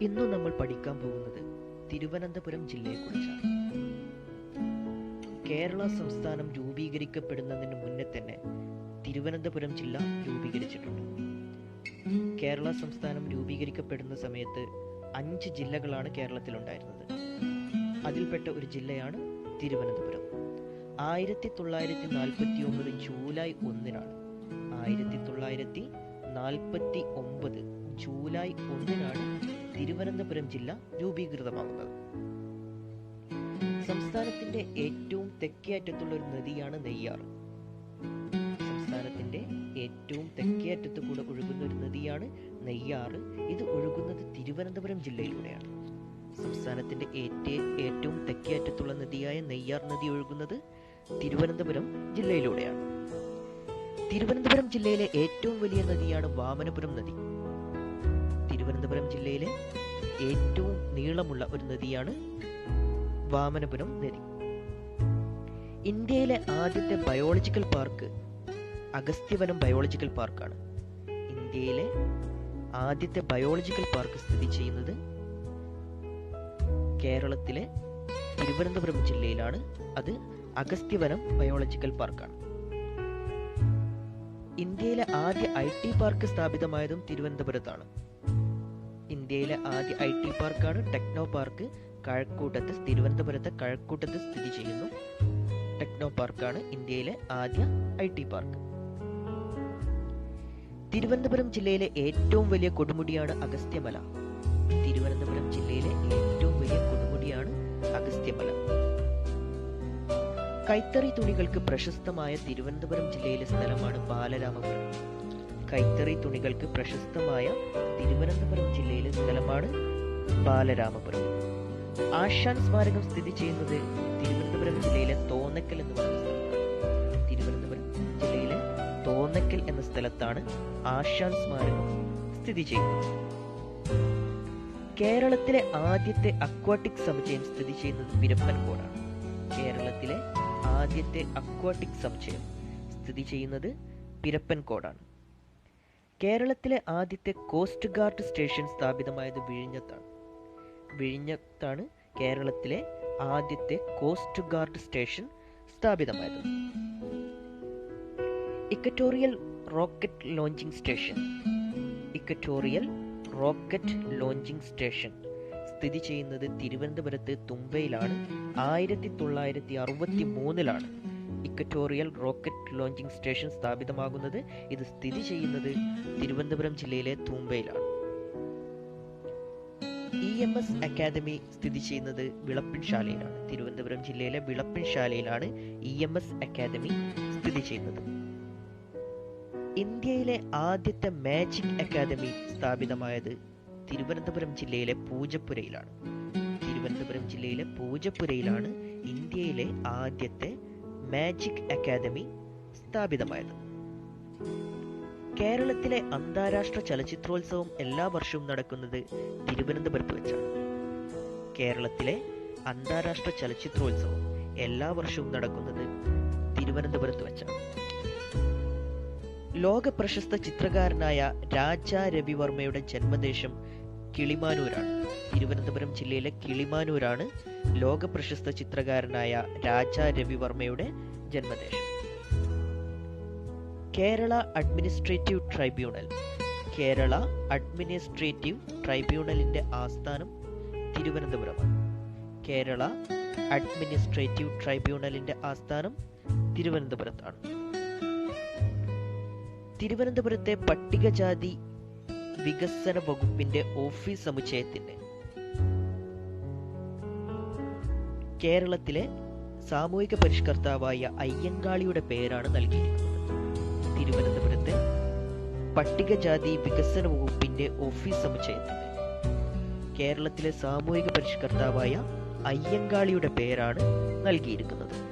ഇന്നു നമ്മൾ പഠിക്കാൻ പോകുന്നത് തിരുവനന്തപുരം ജില്ലയെക്കുറിച്ചാണ്. കേരള സംസ്ഥാനം രൂപീകരിക്കപ്പെടുന്നതിന് മുന്നേ തന്നെ തിരുവനന്തപുരം ജില്ല രൂപീകരിച്ചിട്ടുണ്ട്. കേരള സംസ്ഥാനം രൂപീകരിക്കപ്പെടുന്ന സമയത്ത് അഞ്ച് ജില്ലകളാണ് കേരളത്തിലുണ്ടായിരുന്നത്. അതിൽപ്പെട്ട ഒരു ജില്ലയാണ് തിരുവനന്തപുരം. ആയിരത്തി തൊള്ളായിരത്തി നാൽപ്പത്തി ഒമ്പത് ജൂലൈ ഒന്നിനാണ്. ആയിരത്തി തൊള്ളായിരത്തി നാൽപ്പത്തി ഒമ്പത് ജൂലൈ ഒന്നിനാണ് തിരുവനന്തപുരം ജില്ല രൂപീകൃതമാകുന്നത് സംസ്ഥാനത്തിന്റെ ഏറ്റവും തെക്കേ അറ്റത്തുള്ള ഒരു നദിയാണ് നെയ്യാർ. സംസ്ഥാനത്തിന്റെ ഏറ്റവും തെക്കേ അറ്റത്ത് കൂടെ ഒഴുകുന്ന ഒരു നദിയാണ് നെയ്യാർ. ഇത് ഒഴുകുന്നത് തിരുവനന്തപുരം ജില്ലയിലൂടെയാണ്. സംസ്ഥാനത്തിന്റെ ഏറ്റേ ഏറ്റവും തെക്കേ അറ്റത്തുള്ള നദിയായ നെയ്യാർ നദി ഒഴുകുന്നത് തിരുവനന്തപുരം ജില്ലയിലൂടെയാണ്. തിരുവനന്തപുരം ജില്ലയിലെ ഏറ്റവും വലിയ നദിയാണ് വാമനപുരം നദി. തിരുവനന്തപുരം ജില്ലയിലെ ഏറ്റവും നീളമുള്ള ഒരു നദിയാണ് വാമനപുരം നദി. ഇന്ത്യയിലെ ആദ്യത്തെ ബയോളജിക്കൽ പാർക്ക് അഗസ്ത്യവനം ബയോളജിക്കൽ പാർക്കാണ് ഇന്ത്യയിലെ ആദ്യത്തെ ബയോളജിക്കൽ പാർക്ക് സ്ഥിതി ചെയ്യുന്നത് കേരളത്തിലെ തിരുവനന്തപുരം ജില്ലയിലാണ്. അത് അഗസ്ത്യവനം ബയോളജിക്കൽ പാർക്കാണ് ഇന്ത്യയിലെ ആദ്യ ഐ ടി പാർക്ക് സ്ഥാപിതമായതും തിരുവനന്തപുരത്താണ്. ഇന്ത്യയിലെ ആദ്യ ഐ ടി പാർക്കാണ് ടെക്നോ പാർക്ക്. കഴക്കൂട്ടത്ത് തിരുവനന്തപുരത്തെ കഴക്കൂട്ടത്ത് സ്ഥിതി ചെയ്യുന്നു. ടെക്നോ പാർക്കാണ് ഇന്ത്യയിലെ ആദ്യ ഐ ടി പാർക്ക്. തിരുവനന്തപുരം ജില്ലയിലെ ഏറ്റവും വലിയ കൊടുമുടിയാണ് അഗസ്ത്യമല. തിരുവനന്തപുരം ജില്ലയിലെ ഏറ്റവും വലിയ കൊടുമുടിയാണ് അഗസ്ത്യമല. കൈത്തറി തുണികൾക്ക് പ്രശസ്തമായ തിരുവനന്തപുരം ജില്ലയിലെ സ്ഥലമാണ് ബാലരാമപുരം. കൈത്തറി തുണികൾക്ക് പ്രശസ്തമായ തിരുവനന്തപുരം ജില്ലയിലെ സ്ഥലമാണ് ബാലരാമപുരം. ആശാൻ സ്മാരകം സ്ഥിതി ചെയ്യുന്നത് തിരുവനന്തപുരം ജില്ലയിലെ തോന്നക്കൽ എന്ന് പറയുന്ന സ്ഥലത്താണ്. തിരുവനന്തപുരം ജില്ലയിലെ തോന്നക്കൽ എന്ന സ്ഥലത്താണ് ആശാൻ സ്മാരകം സ്ഥിതി ചെയ്യുന്നത്. കേരളത്തിലെ ആദ്യത്തെ അക്വാട്ടിക് സമുച്ചയം സ്ഥിതി ചെയ്യുന്നത് പിരപ്പൻകോടാണ് കേരളത്തിലെ ആദ്യത്തെ അക്വാട്ടിക് സമുച്ചയം സ്ഥിതി ചെയ്യുന്നത് പിരപ്പൻകോടാണ് കേരളത്തിലെ ആദ്യത്തെ കോസ്റ്റ് ഗാർഡ് സ്റ്റേഷൻ സ്ഥാപിതമായത് വിഴിഞ്ഞത്താണ്. വിഴിഞ്ഞത്താണ് കേരളത്തിലെ ആദ്യത്തെ കോസ്റ്റ് ഗാർഡ് സ്റ്റേഷൻ സ്ഥാപിതമായത്. Equatorial rocket launching station equatorial rocket launching station സ്ഥിതി ചെയ്യുന്നത് തിരുവനന്തപുരത്ത് തുമ്പയിലാണ്. ആയിരത്തി തൊള്ളായിരത്തി അറുപത്തി മൂന്നിലാണ് ഇക്കറ്റോറിയൽ റോക്കറ്റ് ലോഞ്ചിങ് സ്റ്റേഷൻ സ്ഥാപിതമാകുന്നത് ഇത് സ്ഥിതി ചെയ്യുന്നത് തിരുവനന്തപുരം ജില്ലയിലെ തൂമ്പയിലാണ്. ഇ എം എസ് അക്കാദമി സ്ഥിതി ചെയ്യുന്നത് വിളപ്പിൻശാലയിലാണ് തിരുവനന്തപുരം ജില്ലയിലെ വിളപ്പിൻശാലയിലാണ് ഇ എം എസ് അക്കാദമി സ്ഥിതി ചെയ്യുന്നത്. ഇന്ത്യയിലെ ആദ്യത്തെ മാജിക് അക്കാദമി സ്ഥാപിതമായത് തിരുവനന്തപുരം ജില്ലയിലെ പൂജപ്പുരയിലാണ്. തിരുവനന്തപുരം ജില്ലയിലെ പൂജപ്പുരയിലാണ് ഇന്ത്യയിലെ ആദ്യത്തെ മാജിക് അക്കാദമി സ്ഥാപിതമായത്. കേരളത്തിലെ അന്താരാഷ്ട്ര ചലച്ചിത്രോത്സവം എല്ലാ വർഷവും നടക്കുന്നത് തിരുവനന്തപുരത്ത് വെച്ചാണ്. കേരളത്തിലെ അന്താരാഷ്ട്ര ചലച്ചിത്രോത്സവം എല്ലാ വർഷവും നടക്കുന്നത് തിരുവനന്തപുരത്ത് വെച്ചാണ്. ലോക പ്രശസ്ത ചിത്രകാരനായ രാജ രവിവർമ്മയുടെ ജന്മദേശം കിളിമാനൂരാണ്. തിരുവനന്തപുരം ജില്ലയിലെ കിളിമാനൂരാണ് ലോക പ്രശസ്ത ചിത്രകാരനായ രാജ രവിവർമ്മയുടെ ജന്മദേശം. Kerala administrative tribunal. Kerala administrative ട്രൈബ്യൂണലിന്റെ ആസ്ഥാനം തിരുവനന്തപുരമാണ്. കേരള അഡ്മിനിസ്ട്രേറ്റീവ് ട്രൈബ്യൂണലിന്റെ ആസ്ഥാനം തിരുവനന്തപുരത്താണ്. തിരുവനന്തപുരത്തെ പട്ടികജാതി വികസന വകുപ്പിന്റെ ഓഫീസ് സമുച്ചയത്തിന്റെ കേരളത്തിലെ സാമൂഹിക പരിഷ്കർത്താവായ അയ്യങ്കാളിയുടെ പേരാണ് നൽകിയിരിക്കുന്നത്. തിരുവനന്തപുരത്തെ പട്ടികജാതി വികസന വകുപ്പിന്റെ ഓഫീസ് സമുച്ചയത്തിന് കേരളത്തിലെ സാമൂഹിക പരിഷ്കർത്താവായ അയ്യങ്കാളിയുടെ പേരാണ് നൽകിയിരിക്കുന്നത്.